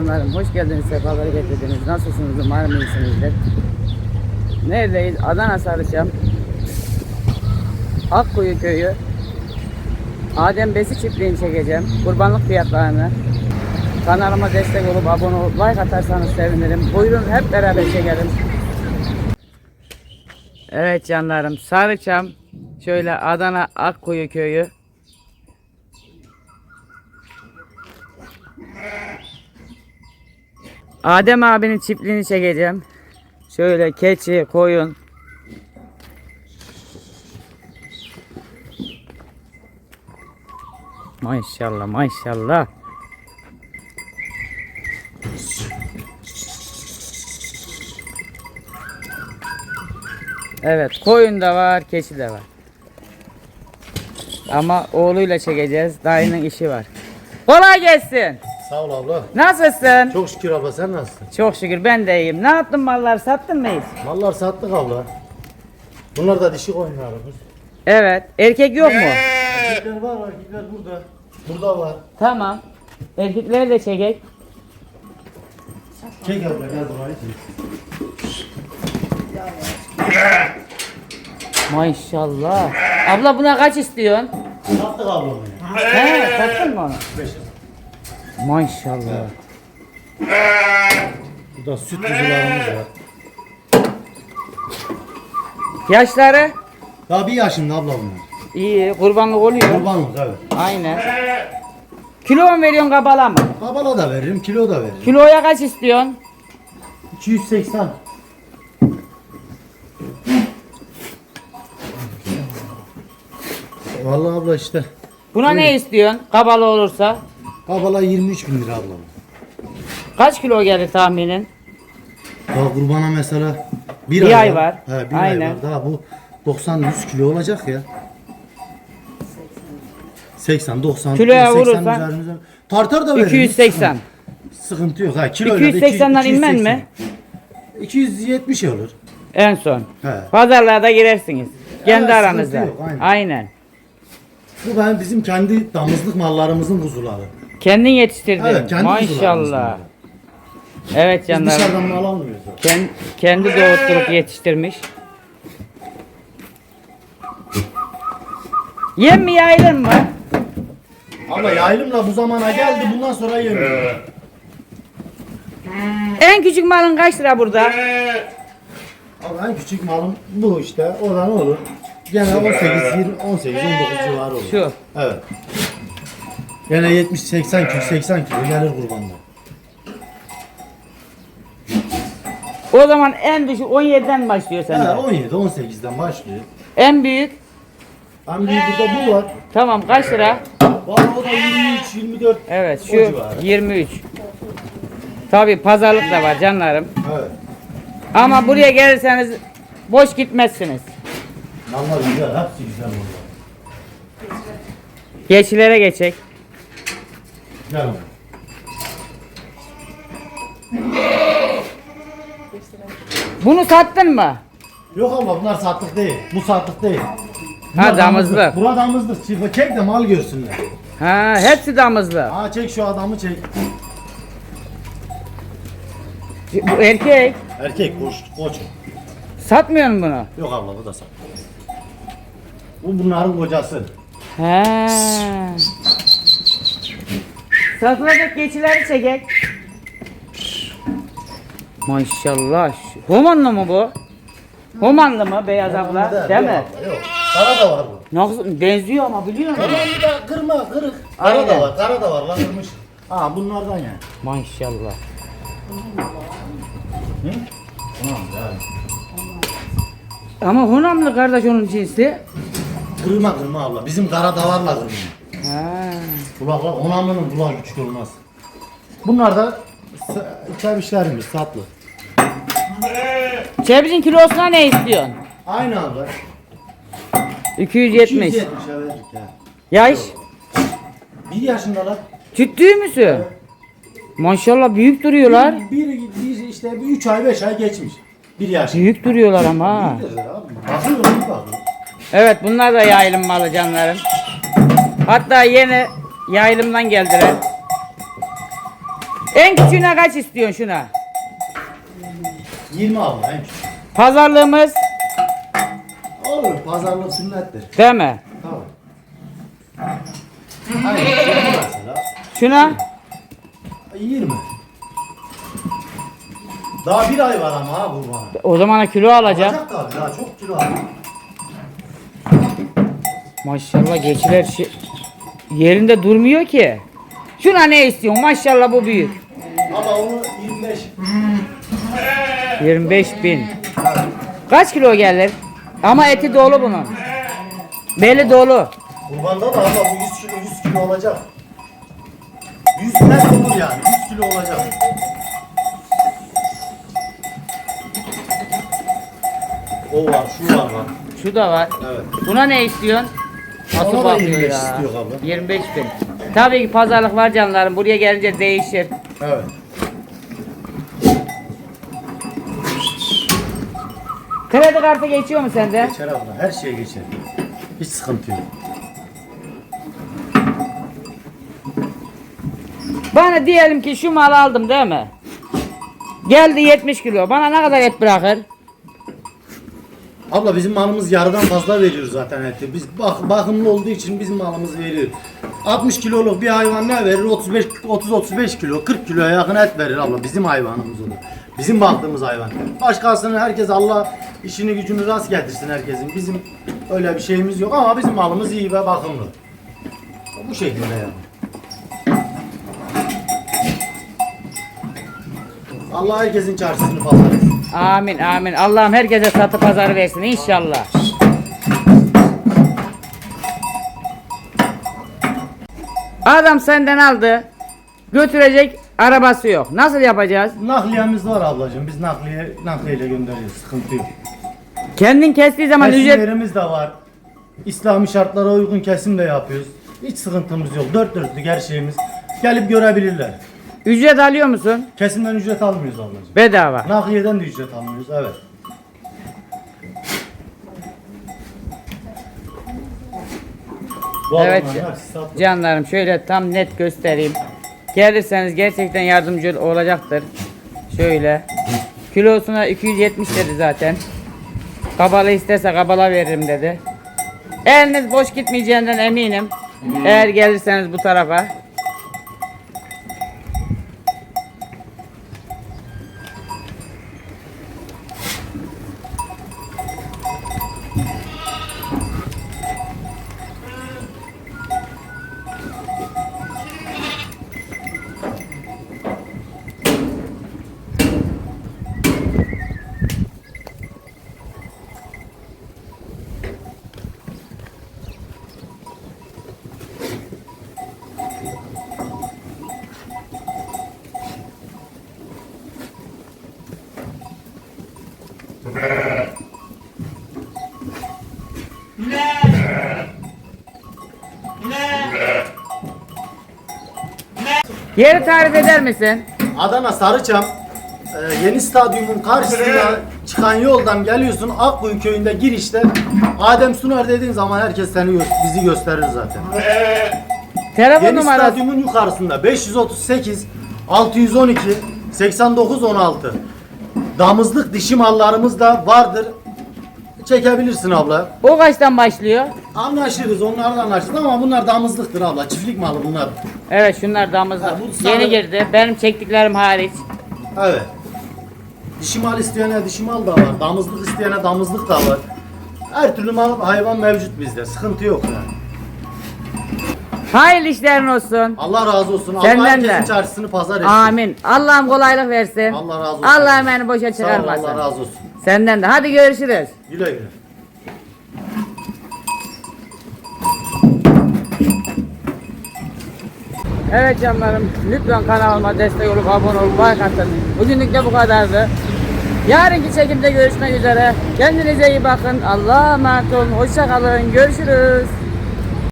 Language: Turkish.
canlarım. Hoş geldiniz. Sefaları getirdiniz. Nasılsınız? Umarım iyisinizdir. Neredeyiz? Adana Sarıçam. Akkuyu köyü. Adem Besi çiftliğini çekeceğim. Kurbanlık fiyatlarını. Kanalıma destek olup abone olup like atarsanız sevinirim. Buyurun hep beraber çekelim. Evet canlarım. Sarıçam. Şöyle Adana Akkuyu köyü. Adem abinin çiftliğini çekeceğim. Şöyle keçi, koyun. Maşallah maşallah. Evet koyun da var, keçi de var. Ama oğluyla çekeceğiz. Dayının işi var. Kolay gelsin. Sağ ol abla. Nasılsın? Çok şükür abla sen nasılsın? Çok şükür ben de iyiyim. Ne yaptın mallar sattın mı hiç? Mallar sattık abla. Bunlar da dişi koyunlarımız. Evet. Erkek yok mu? Erkekler var erkekler burada. Burada var. Tamam. Erkekleri de çekek. Çek abla gel burayı. Maşallah. Abla buna kaç istiyorsun? Sattık abla bunu. He, sattın mı onu? Beş. Maşallah. Burada süt kuzularımız var. Yaşları? Daha bir yaşında abla bunlar. İyi, kurbanlık oluyor. Kurbanlık evet. Aynen. Kilo mu veriyorsun kabala mı? Kabala da veririm, kilo da veririm. Kiloya kaç istiyorsun? 280. Vallahi abla işte. Buna ne istiyorsun? Kabala olursa. Kabala 23 bin lira abla. Kaç kilo gelir tahminin? Daha kurbana mesela bir, Bir ay var. He, bir Aynen. ay var. Daha bu 90-100 kilo olacak ya. 80 90 Kiloya 80 vurursan üzerimize- Tartar da verir. 280. Sıkıntı yok. Ha, kilo 280'den inmen mi? 270 olur. En son. He. Pazarlarda girersiniz. Kendi Evet, aranızda. sıkıntı yok, aynen. aynen. Bu ben bizim kendi damızlık mallarımızın kuzuları. Kendin yetiştirdin. Evet, kendi kuzularımız Maşallah. bunlar. Evet Biz dışarıdan mal almıyoruz. Kendi, kendi doğutturup yetiştirmiş. Yem mi yayılır mı? Ama yaylımla bu zamana geldi bundan sonra yemiyor. En küçük malın kaç lira burada? Ama en küçük malım bu işte. O da ne olur? Gene 18, 20, 18, 19 civarı olur. Şu. Evet. Gene 70, 80 kilo, 80 kilo gelir kurbanlar. O zaman en düşük 17'den başlıyor sende. 17, 18'den başlıyor. En büyük Hem bir burada bu var. tamam kaç lira? Var o da 23, 24. Evet O şu civarı. 23. Tabi pazarlık da var canlarım. Evet. Ama buraya gelirseniz boş gitmezsiniz. Mallar güzel, hepsi güzel bunlar. Geçilere geçecek. Gel oğlum. Bunu sattın mı? Yok ama bunlar sattık değil. Bu sattık değil. Ha, damızlık. Bura damızlık. Çift çek de mal görsünler. Ha hepsi damızlı. Ha çek şu adamı çek. Bu erkek. Erkek koç, koç. Satmıyor musun bunu? Yok abla bu da sat. Bu bunların kocası. He. Satılacak geçileri çekek. Maşallah. Homanlı mı bu? Homanlı mı beyaz abla? Değil mi? Yok, yok. Kara da var bu. Nasıl benziyor ama biliyor musun? De kırma, kırık. Kara Aynen. da var, kara da var lan kırmış. Ha bunlardan yani. Maşallah. Hı? Tamam yani. Ama Honamlı kardeş onun cinsi. Kırma kırma abla. Bizim kara da varla kırma. Ha. Kulaklar, onamının kulağı küçük olmaz. Bunlar da çevişlerimiz, tatlı. Cebicin kilosuna ne istiyorsun? Aynı abla. 270. 270 verdik ya. Yaş? Bir yaşındalar. Ciddi misin? Maşallah büyük duruyorlar. Bir, bir, bir işte bir 3 ay 5 ay geçmiş. Bir yaş. Büyük duruyorlar ama. Bakıyorum bakıyorum. Evet bunlar da yaylım malı canlarım. Hatta yeni yaylımdan geldiler. En küçüğüne kaç istiyorsun şuna? 20 abla en küçük. Pazarlığımız Olur pazarlık sünnettir. değil mi? Tamam. 20 mesela. Şuna 20. Daha bir ay var ama ha bu bana. o zaman kilo alacağım. Alacak tabii daha çok kilo alacak. Maşallah geçiler şey- yerinde durmuyor ki. Şuna ne istiyorsun? Maşallah bu büyük. Ama onu 25. 25 bin. Kaç kilo gelir? Ama eti dolu bunun. Beli dolu. Kurbanda da ama bu 100 kilo 100 kilo olacak. 100 net olur yani 100 kilo olacak. O var, şu var bak. Şu da var. Evet. Buna ne istiyorsun? Nasıl Ona da bakıyor 25 ya? istiyor abla. 25 bin. Tabii ki pazarlık var canlarım. Buraya gelince değişir. Evet. Kredi kartı geçiyor mu sende? Geçer abla, her şeye geçer. Hiç sıkıntı yok. Bana diyelim ki şu malı aldım değil mi? Geldi 70 kilo. Bana ne kadar et bırakır? Abla bizim malımız yarıdan fazla veriyor zaten eti. Biz bak, bakımlı olduğu için bizim malımız veriyor. 60 kiloluk bir hayvan ne verir? 35 30 35 kilo, 40 kiloya yakın et verir abla. Bizim hayvanımız olur. Bizim baktığımız hayvan. Başkasının herkes Allah işini gücünü rast getirsin herkesin. Bizim öyle bir şeyimiz yok ama bizim malımız iyi ve bakımlı. Bu şekilde yani. Allah herkesin çarşısını pazar etsin. Amin amin. Allah'ım herkese satı pazarı versin inşallah. Adam senden aldı. Götürecek arabası yok. Nasıl yapacağız? Nakliyemiz var ablacığım. Biz nakliye nakliyeyle gönderiyoruz. Sıkıntı yok. Kendin kestiği zaman ücret Kesimlerimiz de var. İslami şartlara uygun kesim de yapıyoruz. Hiç sıkıntımız yok. Dört dörtlük her şeyimiz. Gelip görebilirler. Ücret alıyor musun? Kesimden ücret almıyoruz ablacığım. Bedava. Nakliyeden de ücret almıyoruz. Evet. Bu Evet. adamların hepsi. Canlarım şöyle tam net göstereyim. Gelirseniz gerçekten yardımcı olacaktır. Şöyle. Kilosuna 270 dedi zaten. Kabala isterse kabala veririm dedi. Eliniz boş gitmeyeceğinden eminim. Eğer gelirseniz bu tarafa. Yeri tarif eder misin? Adana Sarıçam e, yeni stadyumun karşısında çıkan yoldan geliyorsun Akkuyu köyünde girişte Adem Sunar dediğin zaman herkes seni gö- bizi gösterir zaten. Telefon Yeni numarası. stadyumun yukarısında 538 612 89 16 Damızlık dişi mallarımız da vardır. Çekebilirsin abla. O kaçtan başlıyor? Anlaşırız onlarla anlaşırız ama bunlar damızlıktır abla. Çiftlik malı bunlar. Evet şunlar damızlık. Ha, bu Yeni sarı- girdi. Benim çektiklerim hariç. Evet. Dişi mal isteyene dişi mal da var. Damızlık isteyene damızlık da var. Her türlü mal hayvan mevcut bizde. Sıkıntı yok yani. Hayırlı işlerin olsun. Allah razı olsun. Allah Senden herkesin de. çarşısını pazar etsin. Amin. Allah'ım kolaylık versin. Allah razı olsun. Allah emeğini boşa Sağ ol, çıkarmasın. Allah razı olsun. Senden de. Hadi görüşürüz. Güle güle. Evet canlarım lütfen kanalıma destek olup abone olup like atın. Bugünlük de bu kadardı. Yarınki çekimde görüşmek üzere. Kendinize iyi bakın. Allah'a emanet olun. Hoşça kalın. Görüşürüz.